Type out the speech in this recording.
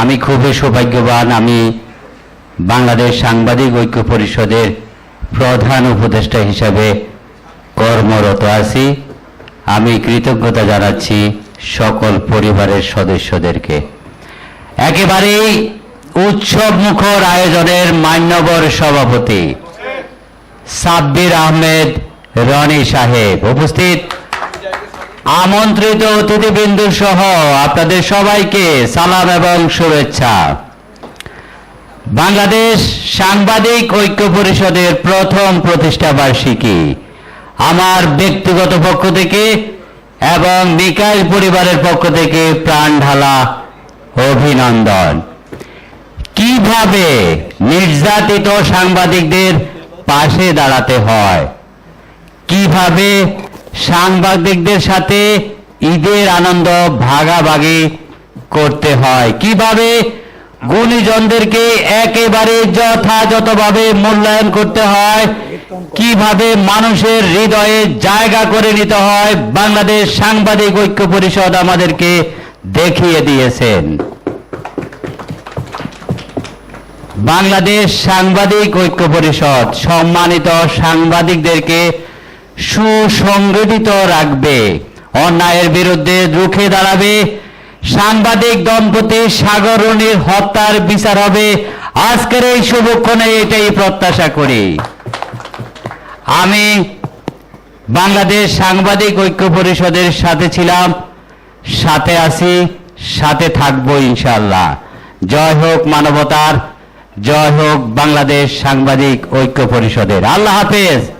আমি খুবই সৌভাগ্যবান, আমি বাংলাদেশ সাংবাদিক ঐক্য পরিষদের প্রধান উপদেষ্টা হিসাবে কর্মরত আছি। আমি কৃতজ্ঞতা জানাচ্ছি সকল পরিবারের সদস্যদেরকে। একেবারেই উৎসব মুখর আয়োজনের মান্যবর সভাপতি সাব্বির আহমেদ রনি সাহেব উপস্থিত। আমন্ত্রিত অতিথিবৃন্দু সহ আপনাদের সবাইকে সালাম এবং শুভেচ্ছা। বাংলাদেশ সাংবাদিক ঐক্য পরিষদের প্রথম প্রতিষ্ঠা বার্ষিকী আমার ব্যক্তিগত পক্ষ থেকে এবং বিকাশ পরিবারের পক্ষ থেকে প্রাণ ঢালা অভিনন্দন। কীভাবে নির্যাতিত সাংবাদিকদের পাশে দাঁড়াতে হয়? কীভাবে সাংবাদিকদের সাথে ঈদের আনন্দ ভাগাভাগি করতে হয়। কীভাবে? গুণীজনদেরকে একেবারে যথাযথভাবে মূল্যায়ন করতে হয়। কীভাবে মানুষের হৃদয়ে জায়গা করে নিতে হয়। বাংলাদেশ সাংবাদিক ঐক্য পরিষদ আমাদেরকে দেখিয়ে দিয়েছেন। বাংলাদেশ সাংবাদিক ঐক্য পরিষদ সম্মানিত সাংবাদিকদেরকে সুসংগঠিত রাখবে। অন্যায়ের বিরুদ্ধে রুখে দাঁড়াবে। সাংবাদিক দম্পতি সাগরণীর হত্যার বিচার হবে। আজকের এই শুভক্ষণে এটাই প্রত্যাশা করি। আমি বাংলাদেশ সাংবাদিক ঐক্য পরিষদের সাথে ছিলাম, সাথে আছি, সাথে থাকব ইনশাল্লাহ জয় হোক মানবতার, জয় হোক বাংলাদেশ সাংবাদিক ঐক্য পরিষদের। আল্লাহ হাফেজ।